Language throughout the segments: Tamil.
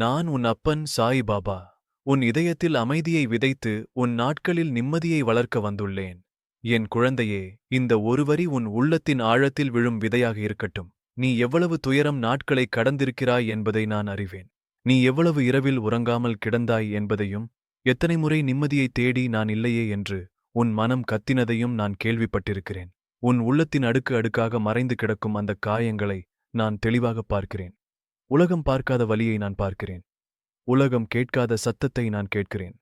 நான் உன் அப்பன் சாய் பாபா உன் இதயத்தில் அமைதியை விதைத்து உன் நாட்களில் நிம்மதியை வளர்க்க வந்துள்ளேன். என் குழந்தையே இந்த ஒருவரி உன் உள்ளத்தின் ஆழத்தில் விழும் விதையாக இருக்கட்டும். நீ எவ்வளவு துயரம் நாட்களை கடந்திருக்கிறாய் என்பதை நான் அறிவேன். நீ எவ்வளவு இரவில் உறங்காமல் கிடந்தாய் என்பதையும் எத்தனை முறை நிம்மதியை தேடி நான் இல்லையே என்று உன் மனம் கத்தினதையும் நான் கேள்விப்பட்டிருக்கிறேன். உன் உள்ளத்தின் அடுக்கு அடுக்காக மறைந்து கிடக்கும் அந்த காயங்களை நான் தெளிவாக பார்க்கிறேன். உலகம் பார்க்காத வலியை நான் பார்க்கிறேன். உலகம் கேட்காத சத்தத்தை நான் கேட்கிறேன்.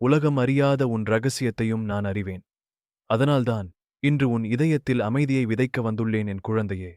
உலகம் அறியாத உன் ரகசியத்தையும் நான் அறிவேன். அதனால்தான் இன்று உன் இதயத்தில் அமைதியை விதைக்க வந்துள்ளேன் என் குழந்தையே.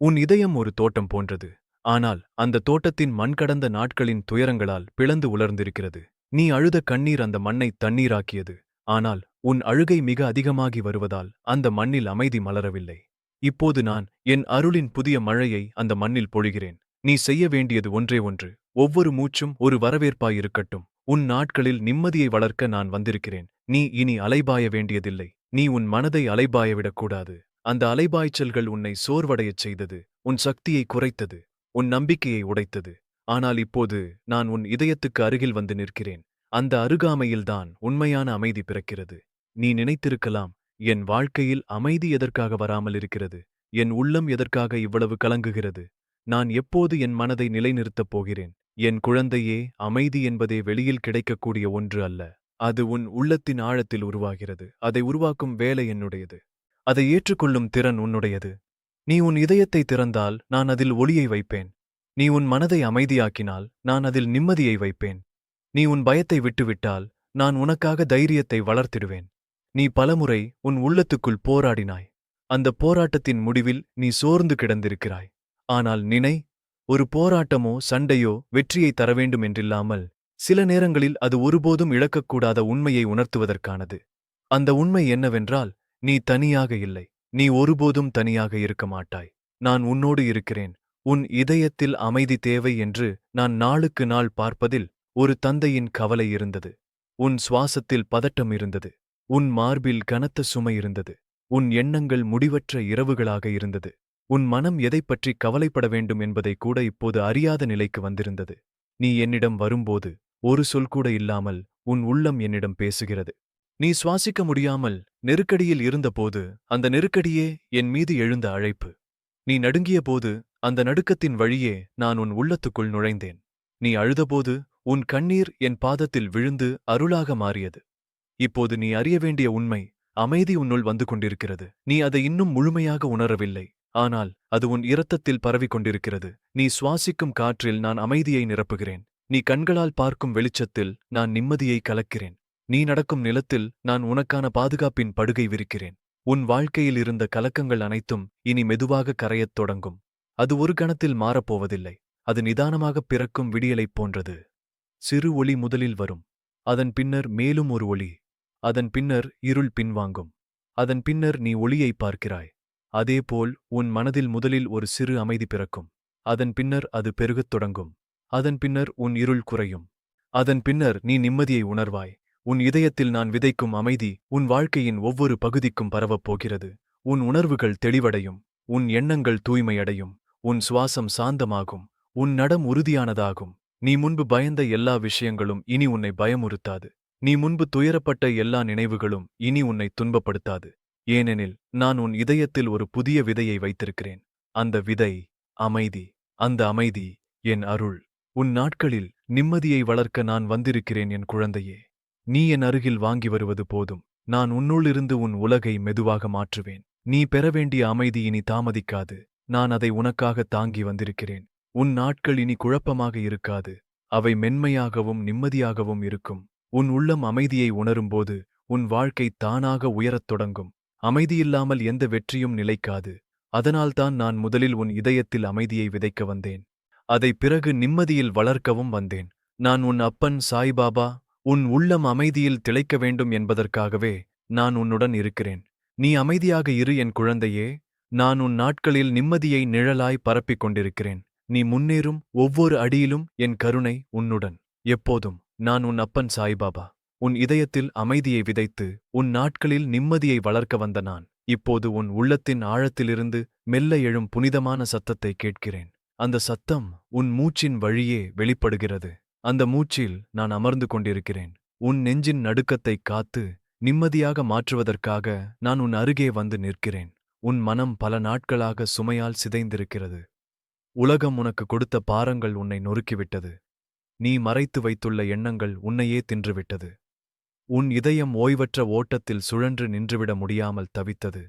உன் இதயம் ஒரு தோட்டம் போன்றது. ஆனால் அந்த தோட்டத்தின் மண் கடந்த நாட்களின் துயரங்களால் பிளந்து உலர்ந்திருக்கிறது. நீ அழுத கண்ணீர் அந்த மண்ணை தண்ணீராக்கியது. ஆனால் உன் அழுகை மிக அதிகமாகி வருவதால் அந்த மண்ணில் அமைதி மலரவில்லை. இப்போது நான் என் அருளின் புதிய மழையை அந்த மண்ணில் பொழிகிறேன். நீ செய்ய வேண்டியது ஒன்றே ஒன்று. ஒவ்வொரு மூச்சும் ஒரு வரவேற்பாயிருக்கட்டும். உன் நாட்களில் நிம்மதியை வளர்க்க நான் வந்திருக்கிறேன். நீ இனி அலைபாய வேண்டியதில்லை. நீ உன் மனதை அலைபாயவிடக்கூடாது அந்த அலைபாய்ச்சல்கள் உன்னை சோர்வடையச் செய்தது. உன் சக்தியை குறைத்தது. உன் நம்பிக்கையை உடைத்தது. ஆனால் இப்போது நான் உன் இதயத்துக்கு அருகில் வந்து நிற்கிறேன். அந்த அருகாமையில்தான் உண்மையான அமைதி பிறக்கிறது. நீ நினைத்திருக்கலாம் என் வாழ்க்கையில் அமைதி எதற்காக வராமல் இருக்கிறது? என் உள்ளம் எதற்காக இவ்வளவு கலங்குகிறது? நான் எப்போது என் மனதை நிலைநிறுத்தப் போகிறேன்? என் குழந்தையே அமைதி என்பதே வெளியில் கிடைக்கக்கூடிய ஒன்று அல்ல. அது உன் உள்ளத்தின் ஆழத்தில் உருவாகிறது. அதை உருவாக்கும் வேலை என்னுடையது. அதை ஏற்றுக்கொள்ளும் திறன் உன்னுடையது. நீ உன் இதயத்தை திறந்தால் நான் அதில் ஒளியை வைப்பேன். நீ உன் மனதை அமைதியாக்கினால் நான் அதில் நிம்மதியை வைப்பேன். நீ உன் பயத்தை விட்டுவிட்டால் நான் உனக்காக தைரியத்தை வளர்த்திடுவேன். நீ பலமுறை உன் உள்ளத்துக்குள் போராடினாய். அந்த போராட்டத்தின் முடிவில் நீ சோர்ந்து கிடந்திருக்கிறாய். ஆனால் நினை ஒரு போராட்டமோ சண்டையோ வெற்றியை தர வேண்டும் என்றில்லாமல் சில நேரங்களில் அது ஒருபோதும் இழக்கக்கூடாத உண்மையை உணர்த்துவதற்கானது. அந்த உண்மை என்னவென்றால் நீ தனியாக இல்லை நீ ஒருபோதும் தனியாக இருக்க மாட்டாய். நான் உன்னோடு இருக்கிறேன் உன் இதயத்தில் அமைதி தேவை என்று நான் நாளுக்கு நாள் பார்ப்பதில் ஒரு தந்தையின் கவலை இருந்தது. உன் சுவாசத்தில் பதட்டம் இருந்தது உன் மார்பில் கனத்த சுமை இருந்தது உன் எண்ணங்கள் முடிவற்ற இரவுகளாக இருந்தது. உன் மனம் எதைப்பற்றி கவலைப்பட வேண்டும் என்பதை கூட இப்போது அறியாத நிலைக்கு வந்திருந்தது. நீ என்னிடம் வரும்போது ஒரு சொல் கூட இல்லாமல் உன் உள்ளம் என்னிடம் பேசுகிறது. நீ சுவாசிக்க முடியாமல் நெருக்கடியில் இருந்தபோது அந்த நெருக்கடியே என் மீது எழுந்த அழைப்பு. நீ நடுங்கியபோது அந்த நடுக்கத்தின் வழியே நான் உன் உள்ளத்துக்குள் நுழைந்தேன். நீ அழுதபோது உன் கண்ணீர் என் பாதத்தில் விழுந்து அருளாக மாறியது. இப்போது நீ அறிய வேண்டிய உண்மை அமைதி உன்னுள் வந்து கொண்டிருக்கிறது. நீ அதை இன்னும் முழுமையாக உணரவில்லை. ஆனால் அது உன் இரத்தத்தில் பரவிக் கொண்டிருக்கிறது நீ சுவாசிக்கும் காற்றில் நான் அமைதியை நிரப்புகிறேன். நீ கண்களால் பார்க்கும் வெளிச்சத்தில் நான் நிம்மதியை கலக்கிறேன். நீ நடக்கும் நிலத்தில் நான் உனக்கான பாதுகாப்பின் படுகை விரிக்கிறேன். உன் வாழ்க்கையில் இருந்த கலக்கங்கள் அனைத்தும் இனி மெதுவாக கரையத் தொடங்கும். அது ஒரு கணத்தில் மாறப்போவதில்லை. அது நிதானமாகப் பிறக்கும் விடியலைப் போன்றது. சிறு ஒளி முதலில் வரும். அதன் பின்னர் மேலும் ஒரு ஒளி. அதன் பின்னர் இருள் பின்வாங்கும். அதன் பின்னர் நீ ஒளியை பார்க்கிறாய். அதேபோல் உன் மனதில் முதலில் ஒரு சிறு அமைதி பிறக்கும். அதன் பின்னர் அது பெருகத் தொடங்கும். அதன் பின்னர் உன் இருள் குறையும். அதன் பின்னர் நீ நிம்மதியை உணர்வாய். உன் இதயத்தில் நான் விதைக்கும் அமைதி உன் வாழ்க்கையின் ஒவ்வொரு பகுதிக்கும் பரவப் போகிறது. உன் உணர்வுகள் தெளிவடையும். உன் எண்ணங்கள் தூய்மையடையும். உன் சுவாசம் சாந்தமாகும். உன் நடம் உறுதியானதாகும். நீ முன்பு பயந்த எல்லா விஷயங்களும் இனி உன்னை பயமுறுத்தாது. நீ முன்பு துயரப்பட்ட எல்லா நினைவுகளும் இனி உன்னை துன்பப்படுத்தாது. ஏனெனில் நான் உன் இதயத்தில் ஒரு புதிய விதையை வைத்திருக்கிறேன். அந்த விதை அமைதி. அந்த அமைதி என் அருள். உன் நாட்களில் நிம்மதியை வளர்க்க நான் வந்திருக்கிறேன் என் குழந்தையே. நீ என் அருகில் வாங்கி வருவது போதும். நான் உன்னுள்ளிருந்து உன் உலகை மெதுவாக மாற்றுவேன். நீ பெற வேண்டிய அமைதி இனி தாமதிக்காது. நான் அதை உனக்காக தாங்கி வந்திருக்கிறேன். உன் நாட்கள் இனி குழப்பமாக இருக்காது. அவை மென்மையாகவும் நிம்மதியாகவும் இருக்கும். உன் உள்ளம் அமைதியை உணரும்போது உன் வாழ்க்கை தானாக உயரத் தொடங்கும். அமைதியில்லாமல் எந்த வெற்றியும் நிலைக்காது. அதனால்தான் நான் முதலில் உன் இதயத்தில் அமைதியை விதைக்க வந்தேன். அதை பிறகு நிம்மதியில் வளர்க்கவும் வந்தேன். நான் உன் அப்பன் சாய்பாபா உன் உள்ளம் அமைதியில் திளைக்க வேண்டும் என்பதற்காகவே நான் உன்னுடன் இருக்கிறேன். நீ அமைதியாக இரு என் குழந்தையே. நான் உன் நாட்களில் நிம்மதியை நிழலாய் பரப்பிக் கொண்டிருக்கிறேன். நீ முன்னேறும் ஒவ்வொரு அடியிலும் என் கருணை உன்னுடன். எப்போதும் நான் உன் அப்பன் சாய்பாபா. உன் இதயத்தில் அமைதியை விதைத்து உன் நாட்களில் நிம்மதியை வளர்க்க வந்த நான். இப்போது உன் உள்ளத்தின் ஆழத்திலிருந்து மெல்ல எழும் புனிதமான சத்தத்தை கேட்கிறேன். அந்த சத்தம் உன் மூச்சின் வழியே வெளிப்படுகிறது. அந்த மூச்சில் நான் அமர்ந்து கொண்டிருக்கிறேன். உன் நெஞ்சின் நடுக்கத்தைக் காத்து நிம்மதியாக மாற்றுவதற்காக நான் உன் அருகே வந்து நிற்கிறேன். உன் மனம் பல நாட்களாக சுமையால் சிதைந்திருக்கிறது. உலகம் உனக்கு கொடுத்த பாரங்கள் உன்னை நொறுக்கிவிட்டது. நீ மறைத்து வைத்துள்ள எண்ணங்கள் உன்னையே தின்றுவிட்டது. உன் இதயம் ஓய்வற்ற ஓட்டத்தில் சுழன்று நின்றுவிட முடியாமல் தவித்தது.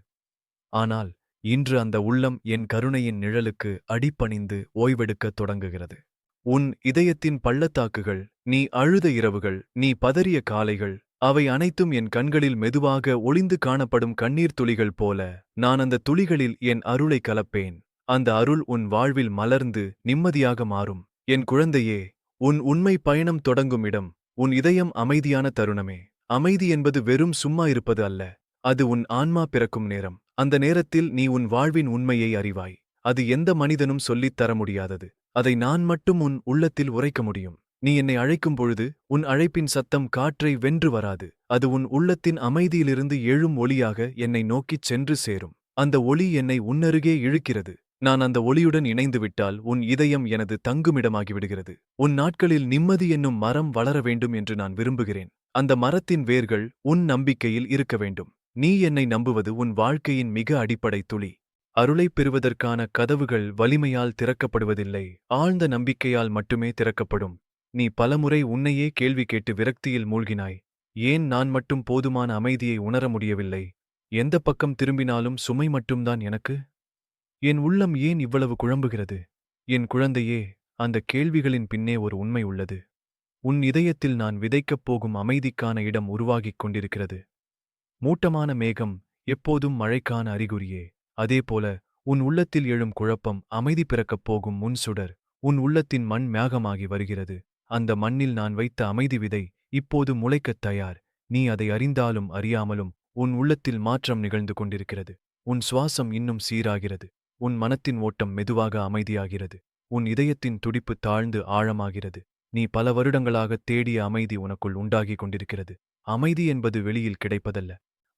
ஆனால் இன்று அந்த உள்ளம் என் கருணையின் நிழலுக்கு அடிபணிந்து ஓய்வெடுக்கத் தொடங்குகிறது. உன் இதயத்தின் பள்ளத்தாக்குகள் நீ அழுத இரவுகள் நீ பதறிய காலைகள் அவை அனைத்தும் என் கண்களில் மெதுவாக ஒளிந்து காணப்படும் கண்ணீர் துளிகள் போல நான் அந்த துளிகளில் என் அருளை கலப்பேன். அந்த அருள் உன் வாழ்வில் மலர்ந்து நிம்மதியாக மாறும். என் குழந்தையே உன் உண்மை பயணம் தொடங்கும் இடம். உன் இதயம் அமைதியான தருணமே. அமைதி என்பது வெறும் சும்மா இருப்பது அல்ல. அது உன் ஆன்மா பிறக்கும் நேரம். அந்த நேரத்தில் நீ உன் வாழ்வின் உண்மையை அறிவாய். அது எந்த மனிதனும் சொல்லித் தர முடியாதது. அதை நான் மட்டும் உன் உள்ளத்தில் உரைக்க முடியும். நீ என்னை அழைக்கும் பொழுது உன் அழைப்பின் சத்தம் காற்றை வென்று வராது. அது உன் உள்ளத்தின் அமைதியிலிருந்து எழும் ஒளியாக என்னை நோக்கிச் சென்று சேரும். அந்த ஒளி என்னை உன்னருகே இழுக்கிறது. நான் அந்த ஒளியுடன் இணைந்துவிட்டால் உன் இதயம் எனது தங்குமிடமாகிவிடுகிறது. உன் நாட்களில் நிம்மதி என்னும் மரம் வளர வேண்டும் என்று நான் விரும்புகிறேன். அந்த மரத்தின் வேர்கள் உன் நம்பிக்கையில் இருக்க வேண்டும். நீ என்னை நம்புவது உன் வாழ்க்கையின் மிக அடிப்படை துளி. அருளைப் பெறுவதற்கான கதவுகள் வலிமையால் திறக்கப்படுவதில்லை. ஆழ்ந்த நம்பிக்கையால் மட்டுமே திறக்கப்படும். நீ பலமுறை உன்னையே கேள்வி கேட்டு விரக்தியில் மூழ்கினாய். ஏன் நான் மட்டும் போதுமான அமைதியை உணர முடியவில்லை? எந்த பக்கம் திரும்பினாலும் சுமை மட்டும்தான் எனக்கு? என் உள்ளம் ஏன் இவ்வளவு குழம்புகிறது? என் குழந்தையே அந்த கேள்விகளின் பின்னே ஒரு உண்மை உள்ளது. உன் இதயத்தில் நான் விதைக்கப் போகும் அமைதிக்கான இடம் உருவாகிக் கொண்டிருக்கிறது. மூட்டமான மேகம் எப்போதும் மழைக்கான அறிகுறியே. அதேபோல உன் உள்ளத்தில் எழும் குழப்பம் அமைதி பிறக்கப் போகும் முன் சுடர் உன் உள்ளத்தின் மண் மேகமாகி வருகிறது. அந்த மண்ணில் நான் வைத்த அமைதி விதை இப்போது முளைக்கத் தயார். நீ அதை அறிந்தாலும் அறியாமலும் உன் உள்ளத்தில் மாற்றம் நிகழ்ந்து கொண்டிருக்கிறது. உன் சுவாசம் இன்னும் சீராகிறது. உன் மனத்தின் ஓட்டம் மெதுவாக அமைதியாகிறது. உன் இதயத்தின் துடிப்பு தாழ்ந்து ஆழமாகிறது. நீ பல வருடங்களாக தேடிய அமைதி உனக்குள் உண்டாகிக் கொண்டிருக்கிறது. அமைதி என்பது வெளியில் கிடைப்பதல்ல.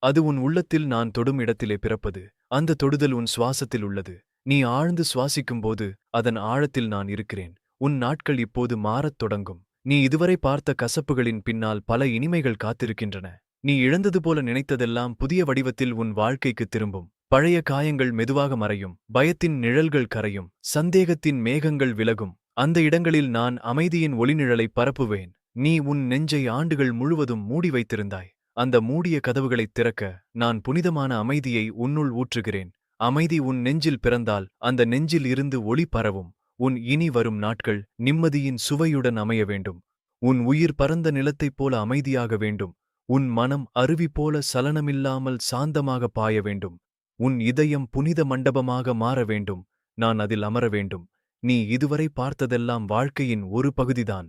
அது உன் உள்ளத்தில் நான் தொடும் இடத்திலே பிறப்பது. அந்த தொடுதல் உன் சுவாசத்தில் உள்ளது. நீ ஆழ்ந்து சுவாசிக்கும்போது அதன் ஆழத்தில் நான் இருக்கிறேன். உன் நாட்கள் இப்போது மாறத் தொடங்கும். நீ இதுவரை பார்த்த கசப்புகளின் பின்னால் பல இனிமைகள் காத்திருக்கின்றன. நீ இழந்தது போல நினைத்ததெல்லாம் புதிய வடிவத்தில் உன் வாழ்க்கைக்கு திரும்பும். பழைய காயங்கள் மெதுவாக மறையும் பயத்தின் நிழல்கள் கரையும் சந்தேகத்தின் மேகங்கள் விலகும். அந்த இடங்களில் நான் அமைதியின் ஒளிநிழலை பரப்புவேன். நீ உன் நெஞ்சை ஆண்டுகள் முழுவதும் மூடி வைத்திருந்தாய். அந்த மூடிய கதவுகளைத் திறக்க நான் புனிதமான அமைதியை உன்னுள் ஊற்றுகிறேன். அமைதி உன் நெஞ்சில் பிறந்தால் அந்த நெஞ்சில் இருந்து ஒளி பரவும். உன் இனி வரும் நாட்கள் நிம்மதியின் சுவையுடன் அமைய வேண்டும். உன் உயிர் பரந்த நிலத்தைப் போல அமைதியாக வேண்டும். உன் மனம் அருவி போல சலனமில்லாமல் சாந்தமாக பாய வேண்டும். உன் இதயம் புனித மண்டபமாக மாற வேண்டும். நான் அதில் அமர வேண்டும். நீ இதுவரை பார்த்ததெல்லாம் வாழ்க்கையின் ஒரு பகுதிதான்.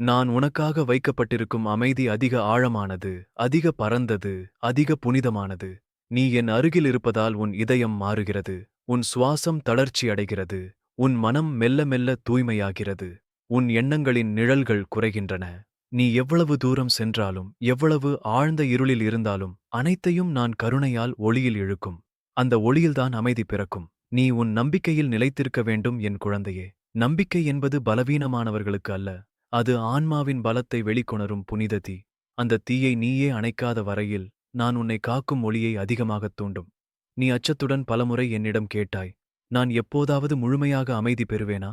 நான் உனக்காக வைக்கப்பட்டிருக்கும் அமைதி அதிக ஆழமானது அதிக பரந்தது அதிக புனிதமானது. நீ என் அருகில் இருப்பதால் உன் இதயம் மாறுகிறது. உன் சுவாசம் தளர்ச்சி அடைகிறது. உன் மனம் மெல்ல மெல்ல தூய்மையாகிறது. உன் எண்ணங்களின் நிழல்கள் குறைகின்றன. நீ எவ்வளவு தூரம் சென்றாலும் எவ்வளவு ஆழ்ந்த இருளில் இருந்தாலும் அனைத்தையும் நான் கருணையால் ஒளியில் இழுக்கும். அந்த ஒளியில்தான் அமைதி பிறக்கும். நீ உன் நம்பிக்கையில் நிலைத்திருக்க வேண்டும் என் குழந்தையே. நம்பிக்கை என்பது பலவீனமானவர்களுக்கு அல்ல. அது ஆன்மாவின் பலத்தை வெளிக்கொணரும் புனித தீ. அந்த தீயை நீயே அணைக்காத வரையில் நான் உன்னை காக்கும் ஒளியை அதிகமாகத் தூண்டும். நீ அச்சத்துடன் பலமுறை என்னிடம் கேட்டாய். நான் எப்போதாவது முழுமையாக அமைதி பெறுவேனா?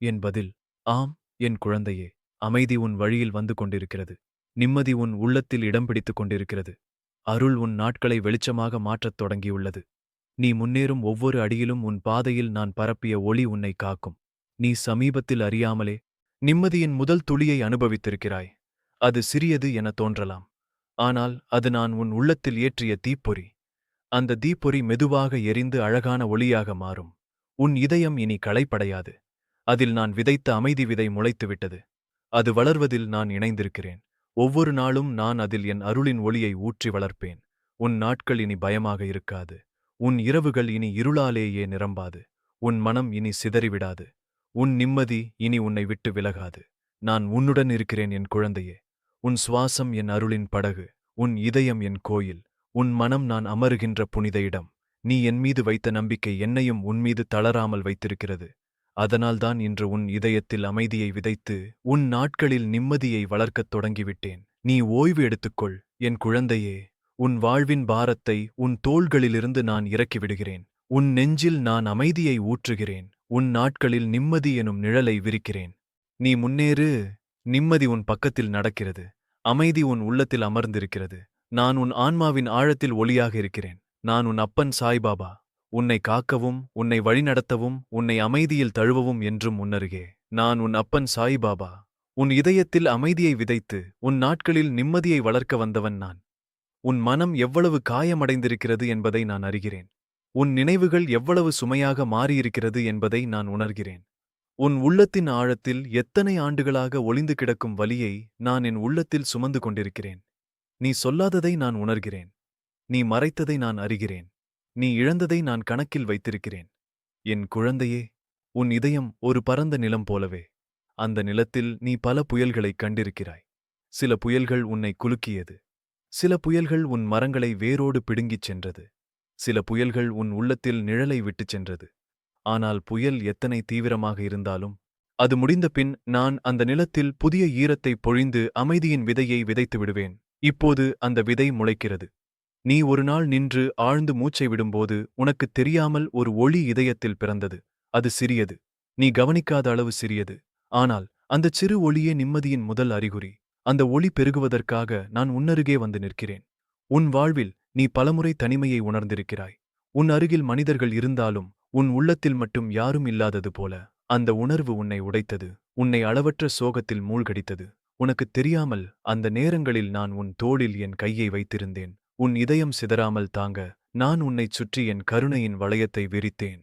என் பதில் ஆம் என் குழந்தையே. அமைதி உன் வழியில் வந்து கொண்டிருக்கிறது. நிம்மதி உன் உள்ளத்தில் இடம் பிடித்துக் கொண்டிருக்கிறது. அருள் உன் நாட்களை வெளிச்சமாக மாற்றத் தொடங்கியுள்ளது. நீ முன்னேறும் ஒவ்வொரு அடியிலும் உன் பாதையில் நான் பரப்பிய ஒளி உன்னை காக்கும். நீ சமீபத்தில் அறியாமலே நிம்மதியின் முதல் துளியை அனுபவித்திருக்கிறாய். அது சிறியது என தோன்றலாம். ஆனால் அது நான் உன் உள்ளத்தில் ஏற்றிய தீப்பொறி. அந்த தீப்பொறி மெதுவாக எரிந்து அழகான ஒளியாக மாறும். உன் இதயம் இனி களைப்படையாது. அதில் நான் விதைத்த அமைதி விதை முளைத்துவிட்டது. அது வளர்வதில் நான் இணைந்திருக்கிறேன். ஒவ்வொரு நாளும் நான் அதில் என் அருளின் ஒளியை ஊற்றி வளர்ப்பேன். உன் நாட்கள் இனி பயமாக இருக்காது. உன் இரவுகள் இனி இருளாலேயே நிரம்பாது. உன் மனம் இனி சிதறிவிடாது. உன் நிம்மதி இனி உன்னை விட்டு விலகாது. நான் உன்னுடன் இருக்கிறேன் என் குழந்தையே. உன் சுவாசம் என் அருளின் படகு. உன் இதயம் என் கோயில். உன் மனம் நான் அமருகின்ற புனித இடம். நீ என் மீது வைத்த நம்பிக்கை என்னையும் உன்மீது தளராமல் வைத்திருக்கிறது. அதனால்தான் இன்று உன் இதயத்தில் அமைதியை விதைத்து உன் நாட்களில் நிம்மதியை வளர்க்கத் தொடங்கிவிட்டேன். நீ ஓய்வு எடுத்துக்கொள். என் குழந்தையே உன் வாழ்வின் பாரத்தை உன் தோள்களிலிருந்து நான் இறக்கிவிடுகிறேன். உன் நெஞ்சில் நான் அமைதியை ஊற்றுகிறேன். உன் நாட்களில் நிம்மதி எனும் நிழலை விரிக்கிறேன். நீ முன்னேறு. நிம்மதி உன் பக்கத்தில் நடக்கிறது. அமைதி உன் உள்ளத்தில் அமர்ந்திருக்கிறது. நான் உன் ஆன்மாவின் ஆழத்தில் ஒளியாக இருக்கிறேன். நான் உன் அப்பன் சாய்பாபா. உன்னை காக்கவும் உன்னை வழிநடத்தவும் உன்னை அமைதியில் தழுவவும் என்றும் முன்னருகே. நான் உன் அப்பன் சாய்பாபா. உன் இதயத்தில் அமைதியை விதைத்து உன் நாட்களில் நிம்மதியை வளர்க்க வந்தவன் நான். உன் மனம் எவ்வளவு காயமடைந்திருக்கிறது என்பதை நான் அறிகிறேன். உன் நினைவுகள் எவ்வளவு சுமையாக மாறியிருக்கிறது என்பதை நான் உணர்கிறேன். உன் உள்ளத்தின் ஆழத்தில் எத்தனை ஆண்டுகளாக ஒளிந்து கிடக்கும் வலியை நான் என் உள்ளத்தில் சுமந்து கொண்டிருக்கிறேன். நீ சொல்லாததை நான் உணர்கிறேன். நீ மறைத்ததை நான் அறிகிறேன். நீ இழந்ததை நான் கணக்கில் வைத்திருக்கிறேன். என் குழந்தையே உன் இதயம் ஒரு பரந்த நிலம் போலவே. அந்த நிலத்தில் நீ பல புயல்களைக் கண்டிருக்கிறாய். சில புயல்கள் உன்னை குலுக்கியது. சில புயல்கள் உன் மரங்களை வேரோடு பிடுங்கிச் சென்றது. சில புயல்கள் உன் உள்ளத்தில் நிழலை விட்டுச் சென்றது. ஆனால் புயல் எத்தனை தீவிரமாக இருந்தாலும் அது முடிந்தபின் நான் அந்த நிலத்தில் புதிய ஈரத்தை பொழிந்து அமைதியின் விதையை விதைத்து விடுவேன். இப்போது அந்த விதை முளைக்கிறது. நீ ஒரு நாள் நின்று ஆழ்ந்து மூச்சை விடும்போது உனக்குத் தெரியாமல் ஒரு ஒளி இதயத்தில் பிறந்தது. அது சிறியது. நீ கவனிக்காத அளவு சிறியது. ஆனால் அந்தச் சிறு ஒளியே நிம்மதியின் முதல் அறிகுறி. அந்த ஒளி பெருகுவதற்காக நான் உன்னருகே வந்து நிற்கிறேன். உன் வாழ்வில் நீ பலமுறை தனிமையை உணர்ந்திருக்கிறாய். உன் அருகில் மனிதர்கள் இருந்தாலும் உன் உள்ளத்தில் மட்டும் யாரும் இல்லாதது போல அந்த உணர்வு உன்னை உடைத்தது. உன்னை அளவற்ற சோகத்தில் மூழ்கடித்தது. உனக்குத் தெரியாமல் அந்த நேரங்களில் நான் உன் தோளில் என் கையை வைத்திருந்தேன். உன் இதயம் சிதறாமல் தாங்க நான் உன்னைச் சுற்றி என் கருணையின் வளையத்தை விரித்தேன்.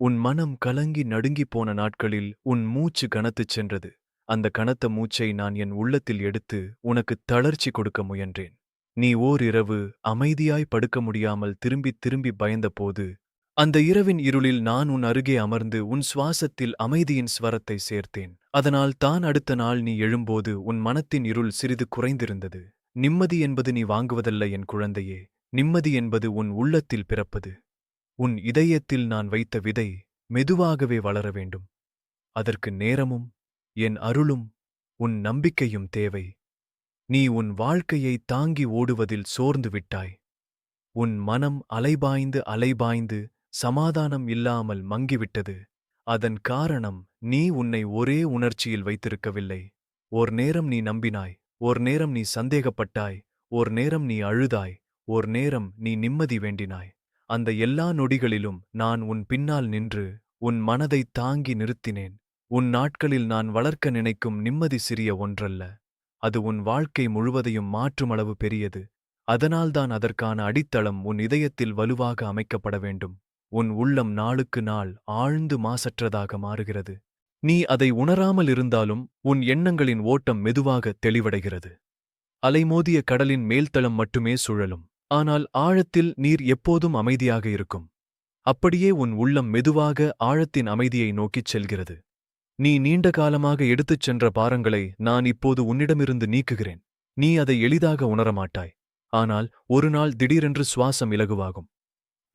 உன் மனம் கலங்கி நடுங்கிப் போன நாட்களில் உன் மூச்சு கனத்துச் சென்றது. அந்த கனத்த மூச்சை நான் என் உள்ளத்தில் எடுத்து உனக்குத் தளர்ச்சி கொடுக்க முயன்றேன். நீ ஓர் இரவு அமைதியாய் படுக்க முடியாமல் திரும்பித் திரும்பி பயந்தபோது அந்த இரவின் இருளில் நான் உன் அருகே அமர்ந்து உன் சுவாசத்தில் அமைதியின் ஸ்வரத்தை சேர்த்தேன். அதனால் தான் அடுத்த நாள் நீ எழும்போது உன் மனத்தின் இருள் சிறிது குறைந்திருந்தது. நிம்மதி என்பது நீ வாங்குவதல்ல என் குழந்தையே. நிம்மதி என்பது உன் உள்ளத்தில் பிறப்பது. உன் இதயத்தில் நான் வைத்த விதை மெதுவாகவே வளர வேண்டும். அதற்கு நேரமும் என் அருளும் உன் நம்பிக்கையும் தேவை. நீ உன் வாழ்க்கையை தாங்கி ஓடுவதில் சோர்ந்து விட்டாய். உன் மனம் அலைபாய்ந்து அலைபாய்ந்து சமாதானம் இல்லாமல் மங்கிவிட்டது. அதன் காரணம் நீ உன்னை ஒரே உணர்ச்சியில் வைத்திருக்கவில்லை. ஓர் நேரம் நீ நம்பினாய். ஓர் நேரம் நீ சந்தேகப்பட்டாய் ஓர் நேரம் நீ அழுதாய் ஓர் நேரம் நீ நிம்மதி வேண்டினாய். அந்த எல்லா நொடிகளிலும் நான் உன் பின்னால் நின்று உன் மனதைத் தாங்கி நிறுத்தினேன். உன் நாட்களில் நான் வளர்க்க நினைக்கும் நிம்மதி சிறிய ஒன்றல்ல. அது உன் வாழ்க்கை முழுவதையும் மாற்றும் அளவு பெரியது. அதனால்தான் அதற்கான அடித்தளம் உன் இதயத்தில் வலுவாக அமைக்கப்பட வேண்டும். உன் உள்ளம் நாளுக்கு நாள் ஆழ்ந்து மாசற்றதாக மாறுகிறது. நீ அதை உணராமல் இருந்தாலும் உன் எண்ணங்களின் ஓட்டம் மெதுவாக தெளிவடைகிறது. அலைமோதிய கடலின் மேல்தளம் மட்டுமே சுழலும். ஆனால் ஆழத்தில் நீர் எப்போதும் அமைதியாக இருக்கும். அப்படியே உன் உள்ளம் மெதுவாக ஆழத்தின் அமைதியை நோக்கிச் செல்கிறது. நீ நீண்ட காலமாக எடுத்துச் சென்ற பாரங்களை நான் இப்போது உன்னிடமிருந்து நீக்குகிறேன். நீ அதை எளிதாக உணரமாட்டாய். ஆனால் ஒரு நாள் திடீரென்று சுவாசம் இலகுவாகும்.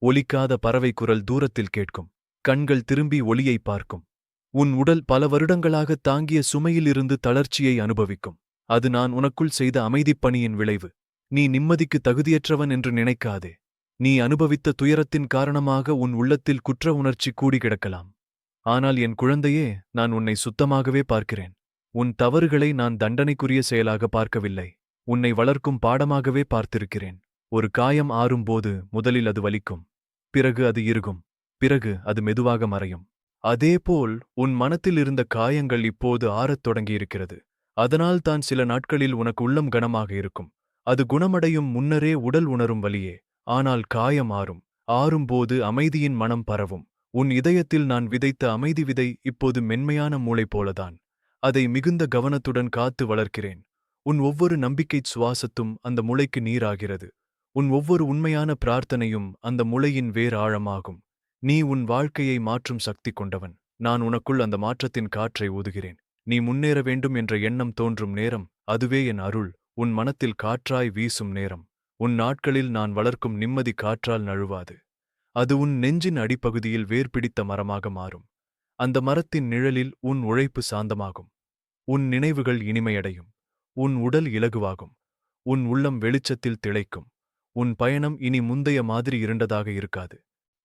ஒலிக்காத பறவை குரல் தூரத்தில் கேட்கும். கண்கள் திரும்பி ஒளியை பார்க்கும். உன் உடல் பல வருடங்களாக தாங்கிய சுமையிலிருந்து தளர்ச்சியை அனுபவிக்கும். அது நான் உனக்குள் செய்த அமைதிப் பணியின் விளைவு. நீ நிம்மதிக்கு தகுதியற்றவன் என்று நினைக்காதே. நீ அனுபவித்த துயரத்தின் காரணமாக உன் உள்ளத்தில் குற்ற உணர்ச்சி கூடி கிடக்கலாம். ஆனால் என் குழந்தையே நான் உன்னை சுத்தமாகவே பார்க்கிறேன். உன் தவறுகளை நான் தண்டனைக்குரிய செயலாக பார்க்கவில்லை. உன்னை வளர்க்கும் பாடமாகவே பார்த்திருக்கிறேன். ஒரு காயம் ஆறும்போது முதலில் அது வலிக்கும். பிறகு அது இறுகும். பிறகு அது மெதுவாக மறையும். அதேபோல் உன் மனத்தில் இருந்த காயங்கள் இப்போது ஆறத் தொடங்கியிருக்கிறது. அதனால் தான் சில நாட்களில் உனக்கு உள்ளம் கனமாக இருக்கும். அது குணமடையும் முன்னரே உடல் உணரும் வலியே ஆனால் காயம் ஆறும். ஆறும்போது அமைதியின் மனம் பரவும். உன் இதயத்தில் நான் விதைத்த அமைதி விதை இப்போது மென்மையான மூளை போலதான். அதை மிகுந்த கவனத்துடன் காத்து வளர்க்கிறேன். உன் ஒவ்வொரு நம்பிக்கைச் சுவாசத்தும் அந்த முளைக்கு நீராகிறது. உன் ஒவ்வொரு உண்மையான பிரார்த்தனையும் அந்த முளையின் வேர் ஆழமாகும். நீ உன் வாழ்க்கையை மாற்றும் சக்தி கொண்டவன். நான் உனக்குள் அந்த மாற்றத்தின் காற்றை ஊதுகிறேன். நீ முன்னேற வேண்டும் என்ற எண்ணம் தோன்றும் நேரம் அதுவே என் அருள். உன் மனத்தில் காற்றாய் வீசும் நேரம். உன் நாட்களில் நான் வளர்க்கும் நிம்மதி காற்றால் நழுவாது. அது உன் நெஞ்சின் அடிப்பகுதியில் வேர் பிடித்த மரமாக மாறும். அந்த மரத்தின் நிழலில் உன் உழைப்பு சாந்தமாகும். உன் நினைவுகள் இனிமையடையும். உன் உடல் இலகுவாகும். உன் உள்ளம் வெளிச்சத்தில் திளைக்கும். உன் பயணம் இனி முந்தைய மாதிரி இருண்டதாக இருக்காது.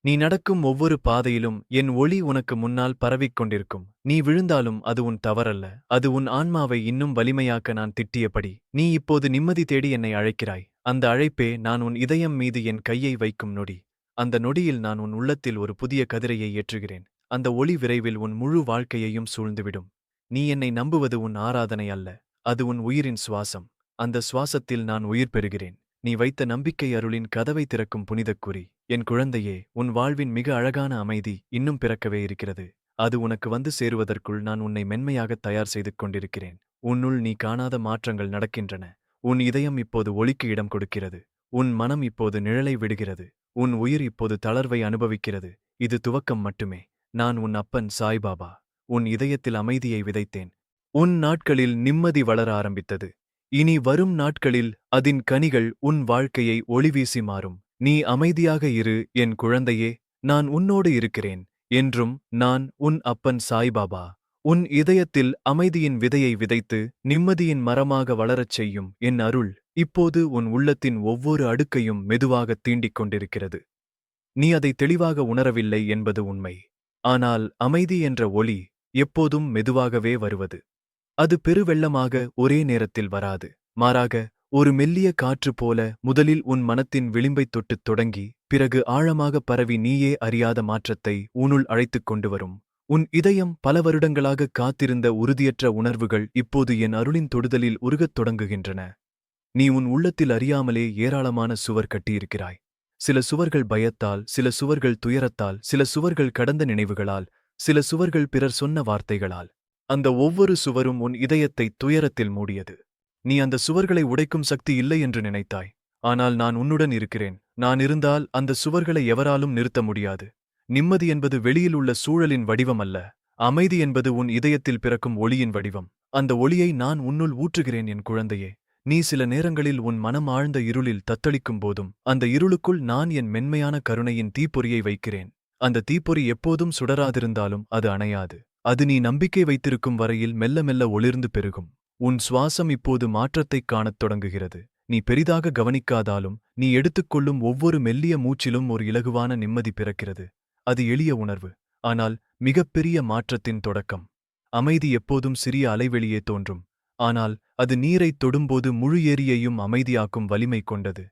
நீ நடக்கும் ஒவ்வொரு பாதையிலும் என் ஒளி உனக்கு முன்னால் பரவிக் கொண்டிருக்கும் நீ விழுந்தாலும் அது உன் தவறல்ல. அது உன் ஆன்மாவை இன்னும் வலிமையாக்க நான் திட்டியபடி. நீ இப்போது நிம்மதி தேடி என்னை அழைக்கிறாய். அந்த அழைப்பே நான் உன் இதயம் மீது என் கையை வைக்கும் நொடி. அந்த நொடியில் நான் உன் உள்ளத்தில் ஒரு புதிய கதிரையை ஏற்றுகிறேன். அந்த ஒளி விரைவில் உன் முழு வாழ்க்கையையும் சூழ்ந்துவிடும். நீ என்னை நம்புவது உன் ஆராதனை அல்ல. அது உன் உயிரின் சுவாசம். அந்த சுவாசத்தில் நான் உயிர் பெறுகிறேன். நீ வைத்த நம்பிக்கை அருளின் கதவை திறக்கும் புனிதக் குறி என் குழந்தையே உன் வாழ்வின் மிக அழகான அமைதி இன்னும் பிறக்கவே இருக்கிறது. அது உனக்கு வந்து சேருவதற்குள் நான் உன்னை மென்மையாக தயார் செய்து கொண்டிருக்கிறேன். உன்னுள் நீ காணாத மாற்றங்கள் நடக்கின்றன. உன் இதயம் இப்போது ஒளிக்கு இடம் கொடுக்கிறது. உன் மனம் இப்போது நிழலை விடுகிறது. உன் உயிர் இப்போது தளர்வை அனுபவிக்கிறது. இது துவக்கம் மட்டுமே. நான் உன் அப்பன் சாய்பாபா. உன் இதயத்தில் அமைதியை விதைத்தேன். உன் நாட்களில் நிம்மதி வளர ஆரம்பித்தது. இனி வரும் நாட்களில் அதின் கனிகள் உன் வாழ்க்கையை ஒளிவீசி மாறும். நீ அமைதியாக இரு என் குழந்தையே நான் உன்னோடு இருக்கிறேன் என்றும் நான் உன் அப்பன் சாய்பாபா. உன் இதயத்தில் அமைதியின் விதையை விதைத்து நிம்மதியின் மரமாக வளரச் செய்யும் என் அருள் இப்போது உன் உள்ளத்தின் ஒவ்வொரு அடுக்கையும் மெதுவாக தீண்டிக் கொண்டிருக்கிறது. நீ அதை தெளிவாக உணரவில்லை என்பது உண்மை. ஆனால் அமைதி என்ற ஒளி எப்போதும் மெதுவாகவே வருவது. அது பெருவெள்ளமாக ஒரே நேரத்தில் வராது. மாறாக ஒரு மெல்லிய காற்று போல முதலில் உன் மனத்தின் விளிம்பைத் தொட்டுத் தொடங்கி பிறகு ஆழமாக பரவி நீயே அறியாத மாற்றத்தை உனுள் அழைத்துக் கொண்டு வரும். உன் இதயம் பல வருடங்களாக காத்திருந்த உறுதியற்ற உணர்வுகள் இப்போது என் அருளின் தொடுதலில் உருகத் தொடங்குகின்றன. நீ உன் உள்ளத்தில் அறியாமலே ஏராளமான சுவர் கட்டியிருக்கிறாய். சில சுவர்கள் பயத்தால் சில சுவர்கள் துயரத்தால் சில சுவர்கள் கடந்த நினைவுகளால் சில சுவர்கள் பிறர் சொன்ன வார்த்தைகளால். அந்த ஒவ்வொரு சுவரும் உன் இதயத்தை துயரத்தில் மூடியது. நீ அந்த சுவர்களை உடைக்கும் சக்தி இல்லை என்று நினைத்தாய். ஆனால் நான் உன்னுடன் இருக்கிறேன். நான் இருந்தால் அந்த சுவர்களை எவராலும் நிறுத்த முடியாது. நிம்மதி என்பது வெளியில் உள்ள சூழலின் வடிவம் அல்ல. அமைதி என்பது உன் இதயத்தில் பிறக்கும் ஒளியின் வடிவம். அந்த ஒளியை நான் உன்னுள் ஊற்றுகிறேன் என் குழந்தையே. நீ சில நேரங்களில் உன் மனம் ஆழ்ந்த இருளில் தத்தளிக்கும் போதும் அந்த இருளுக்குள் நான் என் மென்மையான கருணையின் தீப்பொறியை வைக்கிறேன். அந்த தீப்பொறி எப்போதும் சுடராதிருந்தாலும் அது அணையாது. அது நீ நம்பிக்கை வைத்திருக்கும் வரையில் மெல்ல மெல்ல ஒளிர்ந்து பெருகும். உன் சுவாசம் இப்போது மாற்றத்தைக் காணத் தொடங்குகிறது. நீ பெரிதாக கவனிக்காதாலும் நீ எடுத்துக்கொள்ளும் ஒவ்வொரு மெல்லிய மூச்சிலும் ஒரு இலகுவான நிம்மதி பிறக்கிறது. அது எளிய உணர்வு. ஆனால் மிகப்பெரிய மாற்றத்தின் தொடக்கம். அமைதி எப்போதும் சிறிய அலைவெளியே தோன்றும். ஆனால் அது நீரைத் தொடும்போது முழு ஏரியையும் அமைதியாக்கும் வலிமை கொண்டது.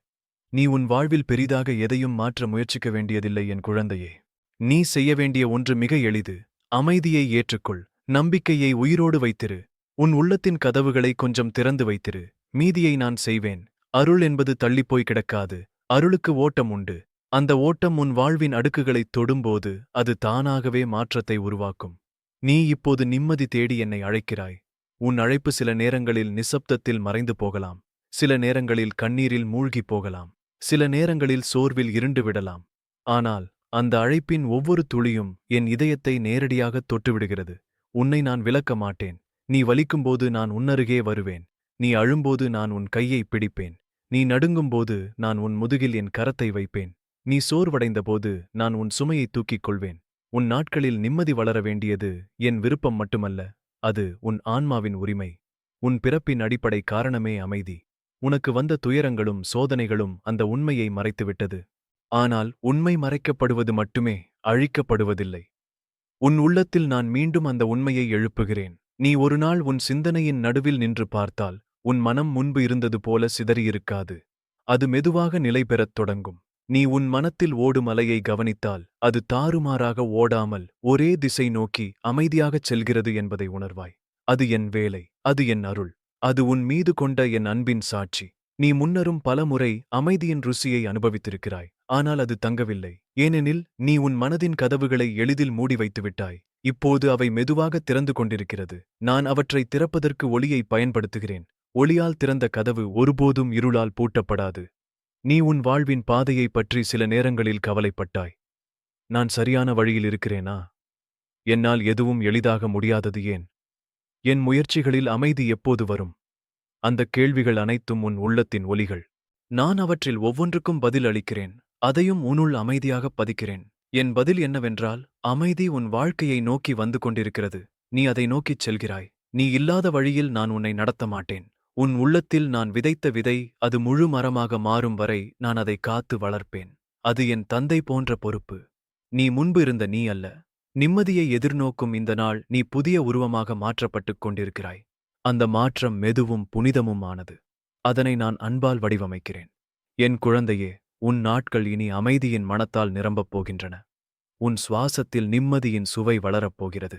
நீ உன் வாழ்வில் பெரிதாக எதையும் மாற்ற முயற்சிக்க வேண்டியதில்லை என் குழந்தையே. நீ செய்ய வேண்டிய ஒன்று மிக எளிது. அமைதியை ஏற்றுக்கொள். நம்பிக்கையை உயிரோடு வைத்திரு. உன் உள்ளத்தின் கதவுகளை கொஞ்சம் திறந்து வைத்திரு. மீதியை நான் செய்வேன். அருள் என்பது தள்ளிப்போய் கிடக்காது. அருளுக்கு ஓட்டம் உண்டு. அந்த ஓட்டம் உன் வாழ்வின் அடுக்குகளைத் தொடும்போது அது தானாகவே மாற்றத்தை உருவாக்கும். நீ இப்போது நிம்மதி தேடி என்னை அழைக்கிறாய். உன் அழைப்பு சில நேரங்களில் நிசப்தத்தில் மறைந்து போகலாம். சில நேரங்களில் கண்ணீரில் மூழ்கிப் போகலாம். சில நேரங்களில் சோர்வில் இருண்டு விடலாம். ஆனால் அந்த அழைப்பின் ஒவ்வொரு துளியும் என் இதயத்தை நேரடியாகத் தொட்டுவிடுகிறது. உன்னை நான் விளக்க மாட்டேன். நீ வலிக்கும்போது நான் உன்னருகே வருவேன். நீ அழும்போது நான் உன் கையை பிடிப்பேன். நீ நடுங்கும்போது நான் உன் முதுகில் என் கரத்தை வைப்பேன். நீ சோர்வடைந்தபோது நான் உன் சுமையை தூக்கிக் கொள்வேன். உன் நாட்களில் நிம்மதி வளர வேண்டியது என் விருப்பம் மட்டுமல்ல அது உன் ஆன்மாவின் உரிமை. உன் பிறப்பின் அடிப்படை காரணமே அமைதி. உனக்கு வந்த துயரங்களும் சோதனைகளும் அந்த உண்மையை மறைத்துவிட்டது. ஆனால் உண்மை மறைக்கப்படுவது மட்டுமே அழிக்கப்படுவதில்லை. உன் உள்ளத்தில் நான் மீண்டும் அந்த உண்மையை எழுப்புகிறேன். நீ ஒருநாள் உன் சிந்தனையின் நடுவில் நின்று பார்த்தால் உன் மனம் முன்பு இருந்தது போல சிதறியிருக்காது. அது மெதுவாக நிலை பெறத் தொடங்கும். நீ உன் மனத்தில் ஓடும் அலையை கவனித்தால் அது தாறுமாறாக ஓடாமல் ஒரே திசை நோக்கி அமைதியாகச் செல்கிறது என்பதை உணர்வாய். அது என் வேலை அது என் அருள் அது உன் மீது கொண்ட என் அன்பின் சாட்சி. நீ முன்னரும் பலமுறை அமைதியின் ருசியை அனுபவித்திருக்கிறாய். ஆனால் அது தங்கவில்லை. ஏனெனில் நீ உன் மனதின் கதவுகளை எளிதில் மூடி வைத்துவிட்டாய். இப்போது அவை மெதுவாக திறந்து கொண்டிருக்கிறது. நான் அவற்றை திறப்பதற்கு ஒளியை பயன்படுத்துகிறேன். ஒளியால் திறந்த கதவு ஒருபோதும் இருளால் பூட்டப்படாது. நீ உன் வாழ்வின் பாதையைப் பற்றி சில நேரங்களில் கவலைப்பட்டாய். நான் சரியான வழியில் இருக்கிறேனா? என்னால் எதுவும் எளிதாக முடியாதது ஏன்? என் முயற்சிகளில் அமைதி எப்போது வரும்? அந்தக் கேள்விகள் அனைத்தும் உன் உள்ளத்தின் ஒலிகள். நான் அவற்றில் ஒவ்வொன்றுக்கும் பதில் அளிக்கிறேன் அதையும் உன்னுள் அமைதியாகப் பதிக்கிறேன். என் பதில் என்னவென்றால் அமைதி உன் வாழ்க்கையை நோக்கி வந்து கொண்டிருக்கிறது. நீ அதை நோக்கிச் செல்கிறாய். நீ இல்லாத வழியில் நான் உன்னை நடத்த மாட்டேன். உன் உள்ளத்தில் நான் விதைத்த விதை அது முழு மரமாக மாறும் வரை நான் அதை காத்து வளர்ப்பேன். அது என் தந்தை போன்ற பொறுப்பு. நீ முன்பு இருந்த நீ அல்ல. நிம்மதியை எதிர்நோக்கும் இந்த நாள் நீ புதிய உருவமாக மாற்றப்பட்டுக் கொண்டிருக்கிறாய். அந்த மாற்றம் மெதுவும் புனிதமும் ஆனது அதனை நான் அன்பால் வடிவமைக்கிறேன். என் குழந்தையே உன் நாட்கள் இனி அமைதியின் மனத்தால் நிரம்பப் போகின்றன. உன் சுவாசத்தில் நிம்மதியின் சுவை வளரப் போகிறது.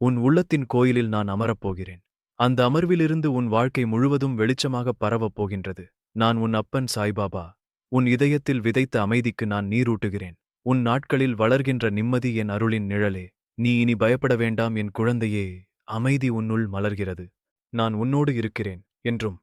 உன் உள்ளத்தின் கோயிலில் நான் அமரப் போகிறேன். அந்த அமர்விலிருந்து உன் வாழ்க்கை முழுவதும் வெளிச்சமாகப் பரவப் போகின்றது. நான் உன் அப்பன் சாய்பாபா. உன் இதயத்தில் விதைத்த அமைதிக்கு நான் நீரூட்டுகிறேன். உன் நாட்களில் வளர்கின்ற நிம்மதி என் அருளின் நிழலே. நீ இனி பயப்பட வேண்டாம் என் குழந்தையே. அமைதி உன்னுள் மலர்கிறது. நான் உன்னோடு இருக்கிறேன் என்றும்